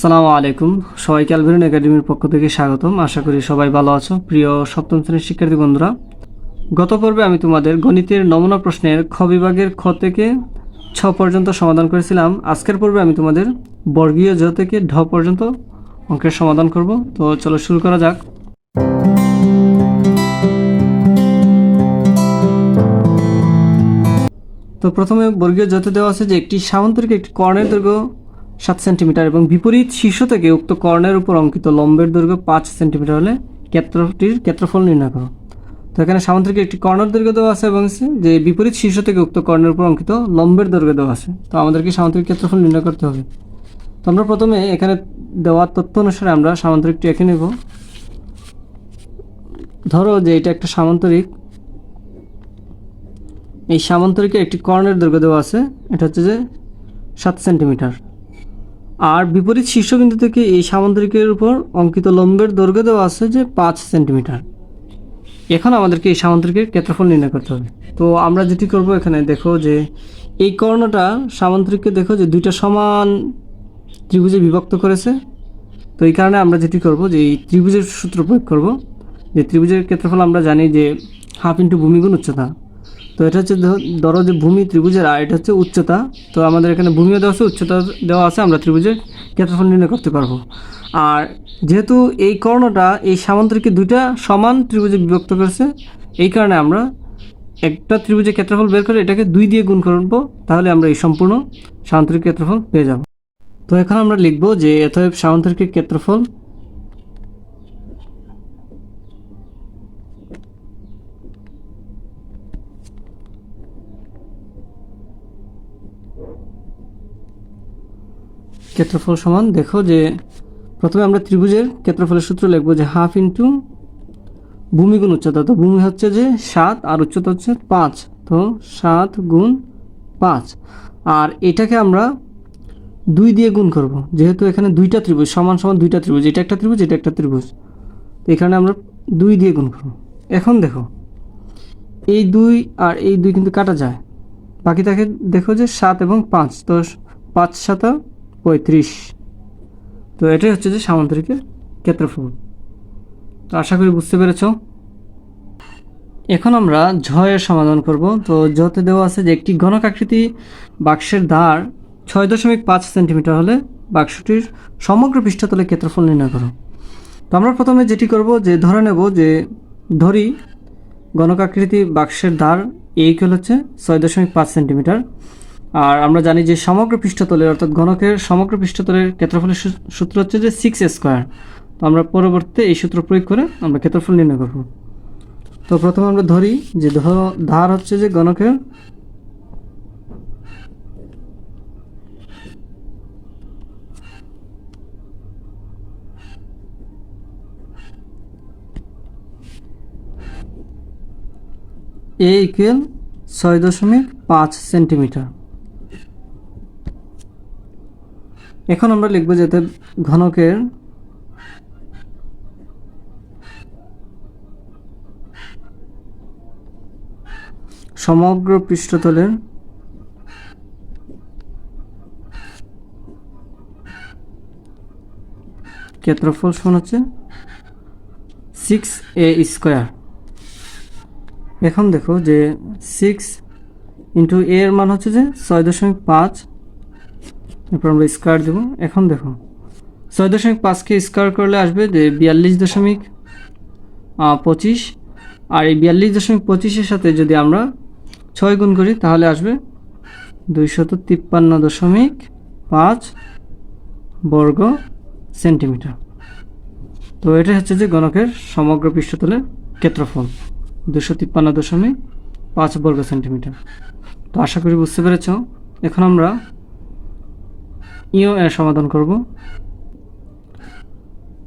সালামু আলাইকুম। সবাইকে অ্যালভেরিন একাডেমির পক্ষ থেকে স্বাগতম। আশা করি সবাই ভালো আছো। প্রিয় সপ্তম শ্রেণির শিক্ষার্থী বন্ধুরা, গত পর্বে আমি তোমাদের গণিতের নমুনা প্রশ্নের খ বিভাগের খ থেকে ছ পর্যন্ত সমাধান করেছিলাম। আজকের পর্বে আমি তোমাদের বর্গীয় জ থেকে ঢ পর্যন্ত অঙ্কের সমাধান করব। তো চলো শুরু করা যাক। তো প্রথমে বর্গীয় যতে দেওয়া আছে যে একটি সামান্তরিক একটি কর্ণের দৈর্ঘ্য সাত সেন্টিমিটার এবং বিপরীত শীর্ষ থেকে উক্ত কর্ণের উপর অঙ্কিত লম্বের দৈর্ঘ্য পাঁচ সেন্টিমিটার হলে ক্ষেত্রটির ক্ষেত্রফল নির্ণয় করো। তো এখানে সামান্তরিক একটি কর্ণের দৈর্ঘ্য দেওয়া আছে এবং যে বিপরীত শীর্ষ থেকে উক্ত কর্ণের উপর অঙ্কিত লম্বের দৈর্ঘ্য দেওয়া আছে। তো আমাদেরকে সামান্তরিক ক্ষেত্রফল নির্ণয় করতে হবে। তো আমরা প্রথমে এখানে দেওয়া তথ্য অনুসারে আমরা সামান্তরিকটি এঁকে নেব। ধরো যে এটা একটা সামান্তরিক। এই সামান্তরিকের একটি কর্ণের দৈর্ঘ্য দেওয়া আছে। এটা হচ্ছে যে সাত সেন্টিমিটার। আর বিপরীত শীর্ষবিন্দু থেকে এই সামান্তরিকের উপর অঙ্কিত লম্বের দৈর্ঘ্য দেওয়া আছে যে পাঁচ সেন্টিমিটার। এখন আমাদেরকে এই সামান্তরিকের ক্ষেত্রফল নির্ণয় করতে হবে। তো আমরা যেটি করব এখানে দেখো যে এই কর্ণটা সামান্তরিককে দেখো যে দুইটা সমান ত্রিভুজে বিভক্ত করেছে। তো এই কারণে আমরা যেটি করব যে এই ত্রিভুজের সূত্র প্রয়োগ করব। যে ত্রিভুজের ক্ষেত্রফল আমরা জানি যে হাফ ইন্টু ভূমিগুণ উচ্চতা। তো এটা হচ্ছে ধরো যে ভূমি ত্রিভুজের, আর এটা হচ্ছে উচ্চতা। তো আমাদের এখানে ভূমিও দেওয়া আছে, উচ্চতা দেওয়া আছে, আমরা ত্রিভুজের ক্ষেত্রফল নির্ণয় করতে পারব। আর যেহেতু এই কর্ণটা, এই সামান্তরিকে দুইটা সমান ত্রিভুজে বিভক্ত করেছে, এই কারণে আমরা একটা ত্রিভুজের ক্ষেত্রফল বের করে এটাকে দুই দিয়ে গুণ করব তাহলে আমরা এই সম্পূর্ণ সামান্তরিক ক্ষেত্রফল পেয়ে যাব। তো এখন আমরা লিখব যে অতএব সামান্তরিকের ক্ষেত্রফল ক্ষেত্রফল সমান, দেখো যে প্রথমে আমরা ত্রিভুজের ক্ষেত্রফলের সূত্র লিখব যে হাফ ইন্টু ভূমি গুণ উচ্চতা। তো ভূমি হচ্ছে যে সাত আর উচ্চতা হচ্ছে পাঁচ। তো সাত গুণ পাঁচ। আর এটাকে আমরা দুই দিয়ে গুণ করব। যেহেতু এখানে দুইটা ত্রিভুজ, সমান সমান দুইটা ত্রিভুজ। এটা একটা ত্রিভুজ, এটা একটা ত্রিভুজ। তো এখানে আমরা দুই দিয়ে গুণ করব। এখন দেখো, এই দুই আর এই দুই কিন্তু কাটা যায়। বাকি থাকে দেখো যে সাত এবং পাঁচ। তো পাঁচ সাতা পঁয়ত্রিশ। তো এটাই হচ্ছে যে সামান্তরিকের ক্ষেত্রফল। তো আশা করি বুঝতে পেরেছ। এখন আমরা ঝয়ের সমাধান করব। তো জতে দেওয়া আছে যে একটি ঘনকাকৃতি বাক্সের ধার ছয় দশমিক পাঁচ সেন্টিমিটার হলে বাক্সটির সমগ্র পৃষ্ঠতলে ক্ষেত্রফল নির্ণয় করো। তো আমরা প্রথমে যেটি করব যে ধরে নেব যে ধরি ঘনকাকৃতি বাক্সের ধার এই হচ্ছে ছয় দশমিক পাঁচ সেন্টিমিটার। আর আমরা জানি যে সমগ্র পৃষ্ঠতলের, অর্থাৎ ঘনকের সমগ্র পৃষ্ঠতলের ক্ষেত্রফলের সূত্র হচ্ছে যে সিক্স স্কোয়ার তো আমরা পরবর্তীতে এই সূত্র প্রয়োগ করে আমরা ক্ষেত্রফল নির্ণয় করব। তো প্রথমে আমরা ধরি যে ধার হচ্ছে যে গণকের এ ইকুয়াল ছয় দশমিক পাঁচ সেন্টিমিটার। এখন আমরা লিখব যাতে ঘনকের সমগ্র পৃষ্ঠতলের ক্ষেত্রফল সমান হচ্ছে সিক্স এ স্কোয়ার এখন দেখো যে সিক্স ইন্টু এ এর মান হচ্ছে যে ছয় দশমিক পাঁচ এরপর আমরা স্কোয়ার দেবো। এখন দেখো, ছয় দশমিক পাঁচকে স্কোয়ার করলে আসবে যে বিয়াল্লিশ দশমিক পঁচিশ। আর এই বিয়াল্লিশ দশমিক পঁচিশের সাথে যদি আমরা ছয় গুণ করি, তাহলে আসবে দুইশত তিপ্পান্ন দশমিক পাঁচ বর্গ সেন্টিমিটার। তো এটা হচ্ছে যে গণকের সমগ্র পৃষ্ঠতলের ক্ষেত্রফল দুশো তিপ্পান্ন দশমিক পাঁচ বর্গ সেন্টিমিটার। তো আশা করি বুঝতে পেরেছ। এখন আমরা ইও এর সমাধান করব।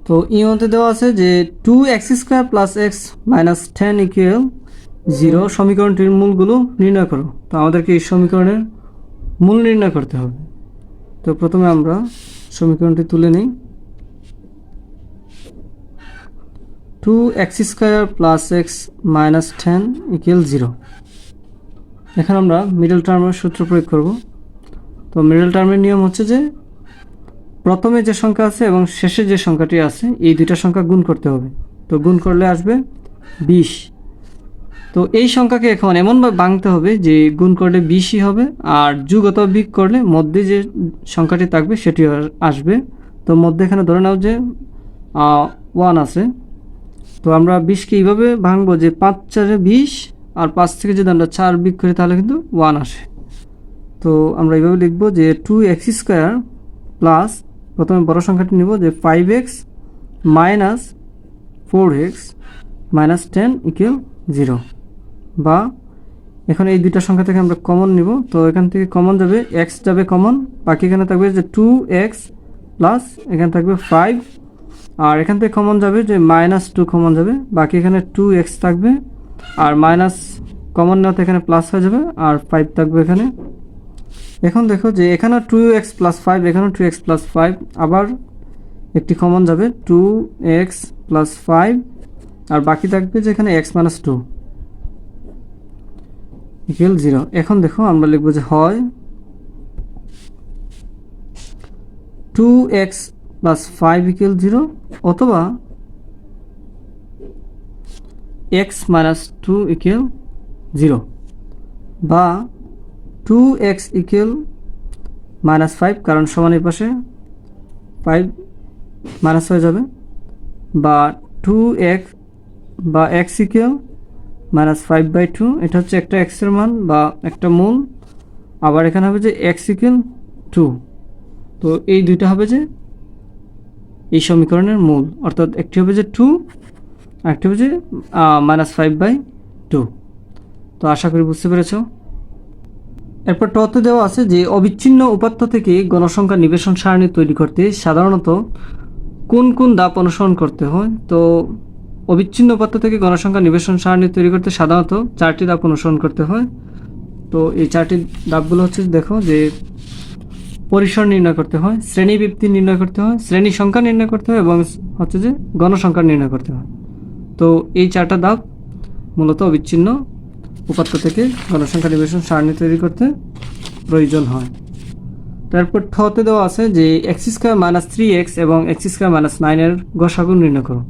তো ইওতে দেওয়া আছে যে two x square plus x minus ten equal zero সমীকরণটির মূলগুলো নির্ণয় করো। তো আমাদেরকে এই সমীকরণের মূল নির্ণয় করতে হবে। তো প্রথমে আমরা সমীকরণটি তুলে নিই। Two x square plus x minus ten equal zero এখন আমরা মিডল টার্মের সূত্র প্রয়োগ করব। তো মিডল টার্মের নিয়ম হচ্ছে যে প্রথমে যে সংখ্যা আছে এবং শেষে যে সংখ্যাটি আছে, এই দুইটা সংখ্যা গুণ করতে হবে। তো গুণ করলে আসবে বিশ। তো এই সংখ্যাকে এখন এমনভাবে ভাঙতে হবে যে গুণ করলে বিশই হবে আর যুগ অথবা বিগ করলে মধ্যে যে সংখ্যাটি থাকবে সেটি আসবে। তো মধ্যে এখানে ধরে নাও যে ওয়ান আছে। তো আমরা বিশকে এইভাবে ভাঙবো যে পাঁচ চারে বিশ আর পাঁচ থেকে যদি আমরা চার বিগ করি তাহলে কিন্তু ওয়ান আসে। তো আমরা এইভাবে লিখব যে টু এক্স স্কোয়ার প্লাস প্রথমে বড় সংখ্যাটি নিব যে five x minus four x minus ten equal zero বা এখন এই দুইটা সংখ্যা থেকে আমরা কমন নিব। তো এখান থেকে কমন যাবে এক্স যাবে কমন বাকি এখানে থাকবে যে টু এক্স প্লাস এখানে থাকবে ফাইভ আর এখান থেকে কমন যাবে যে মাইনাস টু কমন যাবে, বাকি এখানে টু এক্স থাকবে, আর মাইনাস কমন নেওয়াতে এখানে প্লাস হয়ে যাবে, আর ফাইভ থাকবে এখানে। এখন দেখো যে এখানে টু এক্স প্লাস ফাইভ এখানে টু এক্স প্লাস ফাইভ আবার একটি কমন যাবে টু এক্স প্লাস ফাইভ আর বাকি থাকবে যে এখানে x minus two equal zero এখন দেখো আমরা লিখব যে হয় two x plus five equal zero অথবা x minus two equal zero বা two x equal minus five কারণ সমান এই পাশে ফাইভ মাইনাস হয়ে যাবে। বা টু এক্স বা x equal minus five by two এটা হচ্ছে একটা এক্সের মান বা একটা মূল। আবার এখানে হবে যে এক্স ইকুয়াল টু তো এই দুইটা হবে যে এই সমীকরণের মূল। অর্থাৎ একটি হবে যে টু আর একটি হবে যে মাইনাস ফাইভ বাই টু তো আশা করি বুঝতে পেরেছ। এরপর টতে দেওয়া আছে যে, অবিচ্ছিন্ন উপাত্ত থেকে গণসংখ্যা নিবেশন সারণী তৈরি করতে সাধারণত কোন কোন দাপ অনুসরণ করতে হয়? তো, অবিচ্ছিন্ন উপাত্ত থেকে গণসংখ্যা নিবেশন সারণী তৈরি করতে সাধারণত চারটি দাপ অনুসরণ করতে হয়। তো, এই চারটি দাপগুলো হচ্ছে, দেখো, যে পরিসর নির্ণয় করতে হয়, শ্রেণি নির্ণয় করতে হয়, শ্রেণি সংখ্যা নির্ণয় করতে হয় এবং হচ্ছে যে গণসংখ্যা নির্ণয় করতে হয়। তো, এই চারটা দাপ মূলত অবিচ্ছিন্ন উপাত্ত থেকে গণসংখ্যা নিবেশন সারণী তৈরি করতে প্রয়োজন হয়। তারপর ঠতে দেওয়া আছে যে x square minus three x এবং এক্স স্কোয়ার মাইনাস নাইনের গসাগু নির্ণয় করো।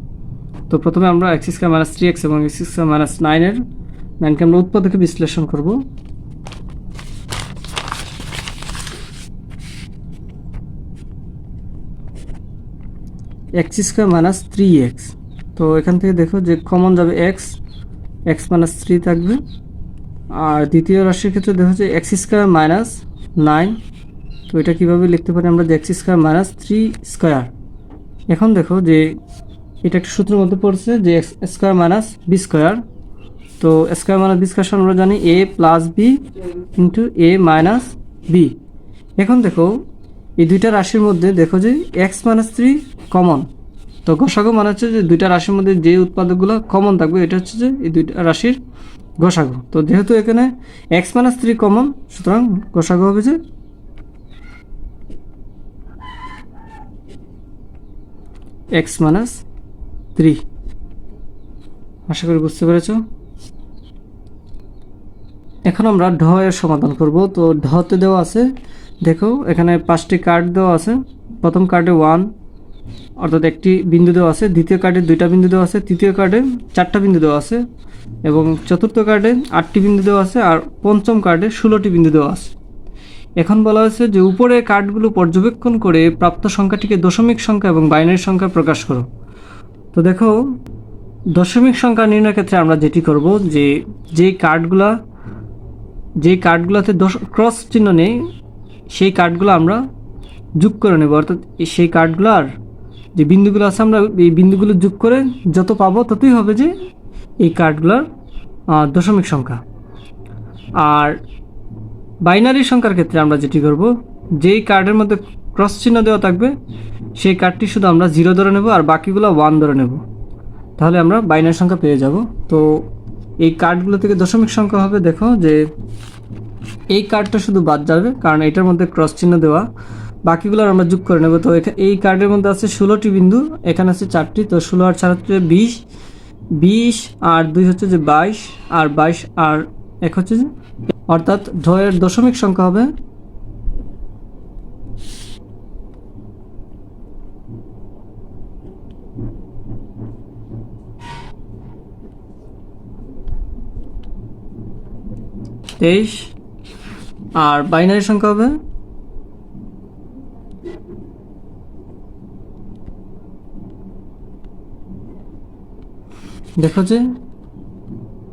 তো প্রথমে আমরা x square minus three x এবং এক্স স্কোয়ার মাইনাস নাইনের নাইনকে আমরা উৎপাদকে বিশ্লেষণ করব। X square minus three x তো এখান থেকে দেখো যে কমন যাবে এক্স এক্স মাইনাস থ্রি থাকবে। আর দ্বিতীয় রাশির ক্ষেত্রে দেখা যাচ্ছে এক্স স্কোয়ার মাইনাস নাইন। তো এটা কীভাবে লিখতে পারি আমরা যে x square minus three square? এখন দেখো যে এটা একটা সূত্রের মধ্যে পড়ছে যে x square minus b square. তো স্কোয়ার মাইনাস বি স্কোয়ার আমরা জানি a plus b into a minus b. এখন দেখো এই দুইটা রাশির মধ্যে দেখো যে এক্স মাইনাস থ্রি কমন। তো গসাগু মানে হচ্ছে যে দুইটা রাশির মধ্যে যে উৎপাদকগুলো কমন থাকবে, এটা হচ্ছে যে এই দুইটা রাশির গসাগু তো যেহেতু এখানে এক্স মাইনাস থ্রি কমন সুতরাং গসাগু হবে যে এক্স মাইনাস থ্রি আশা করি বুঝতে পেরেছ? এখন আমরা ঢ এর সমাধান করব। তো ঢতে দেওয়া আছে, দেখো, এখানে পাঁচটি কার্ড দেওয়া আছে। প্রথম কার্ডে ওয়ান অর্থাৎ একটি বিন্দু দেওয়া আছে, দ্বিতীয় কার্ডে দুইটা বিন্দু দেওয়া আছে, তৃতীয় কার্ডে চারটা বিন্দু দেওয়া আছে এবং চতুর্থ কার্ডে আটটি বিন্দু দেওয়া আছে আর পঞ্চম কার্ডে ষোলোটি বিন্দু দেওয়া আছে। এখন বলা হয়েছে যে উপরে কার্ডগুলো পর্যবেক্ষণ করে প্রাপ্ত সংখ্যাটিকে দশমিক সংখ্যা এবং বাইনারি সংখ্যা প্রকাশ করো। তো দেখো, দশমিক সংখ্যা নির্ণয়ের ক্ষেত্রে আমরা যেটি করব যে যেই কার্ডগুলা যেই কার্ডগুলোতে দশ ক্রস চিহ্ন নেই, সেই কার্ডগুলো আমরা যোগ করে নেব। অর্থাৎ সেই কার্ডগুলো আর যে বিন্দুগুলো আছে আমরা এই বিন্দুগুলো যোগ করে যত পাবো ততই হবে যে এই কার্ডগুলোর দশমিক সংখ্যা। আর বাইনারি সংখ্যার ক্ষেত্রে আমরা যেটি করব, যেই কার্ডের মধ্যে ক্রস চিহ্ন দেওয়া থাকবে, সেই কার্ডটি শুধু আমরা জিরো ধরে নেব আর বাকিগুলো ওয়ান ধরে নেব। তাহলে আমরা বাইনারি সংখ্যা পেয়ে যাব। তো এই কার্ডগুলো থেকে দশমিক সংখ্যা হবে, দেখো যে এই কার্ডটা শুধু বাদ যাবে, কারণ এটার মধ্যে ক্রস চিহ্ন দেওয়া। বাকিগুলো আমরা যোগ করে নেব। তো এই কার্ডের মধ্যে আছে ষোলোটি বিন্দু, এখানে আছে চারটি। তো ষোলো আর চার হচ্ছে বিশ। বিশ আর দুই হচ্ছে যে বাইশ, আর বাইশ আর এক হচ্ছে যে অর্থাৎ ঢয়ের দশমিক সংখ্যা হবে তেইশ। আর বাইনারি সংখ্যা হবে দেখো যে,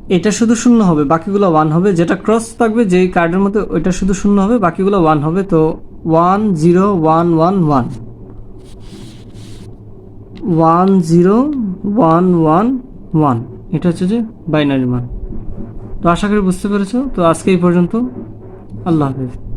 এটা শুধু শূন্য হবে, বাকিগুলো ওয়ান হবে। যেটা ক্রস থাকবে, যেই কার্ডের মধ্যে ওইটা শুধু শূন্য হবে, বাকিগুলো ওয়ান হবে। তো one zero one one one one zero one one one এটা হচ্ছে যে বাইনারি মান। তো আশা করি বুঝতে পেরেছ। তো আজকে এই পর্যন্ত। আল্লাহ হাফিজ।